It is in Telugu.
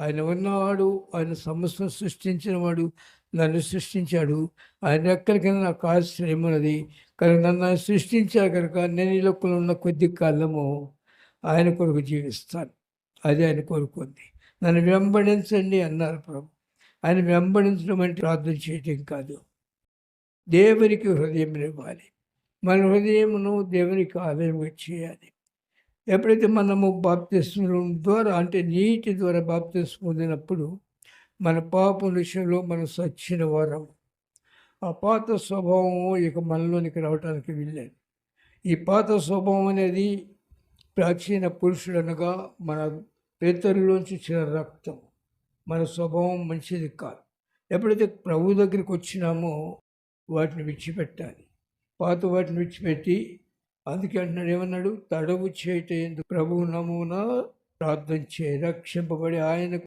ఆయన ఉన్నవాడు ఆయన సమస్యను సృష్టించినవాడు నన్ను సృష్టించాడు. ఆయన ఎక్కడికైనా నాకు ఆశ్రయం ఉన్నది. కానీ నన్ను ఆయన సృష్టించారు కనుక నేను ఈ లోకంలో ఉన్న కొద్ది కాలము ఆయన కొరకు జీవిస్తాను. అది ఆయన కోరుకుంది. నన్ను వెంబడించండి అన్నారు ప్రభు. ఆయన వెంబడించడం అంటే ప్రార్థన చేయటం కాదు. దేవునికి హృదయం ఇవ్వాలి మన హృదయమును దేవునికి ఆలయంగా చేయాలి. ఎప్పుడైతే మనము బాప్తిస్మం ద్వారా అంటే నీటి ద్వారా బాప్తిస్ పొందినప్పుడు మన పాపం విషయంలో మనం సచ్చిన వారం ఆ పాత స్వభావం ఇక మనలోనికి రావడానికి వెళ్ళాను ఈ పాత స్వభావం అనేది ప్రాచీన పురుషుడు అనగా మన పేతరులోంచి వచ్చిన రక్తం. మన స్వభావం మంచిది కాదు. ఎప్పుడైతే ప్రభు దగ్గరికి వచ్చినామో వాటిని విడిచిపెట్టాలి. పాత వాటిని విడిచిపెట్టి అందుకే అంటున్నాడు ఏమన్నాడు? తడవు చేయట ఎందుకు ప్రభువు నమూనా ప్రార్థన చేయ రక్షింపబడి ఆయనకు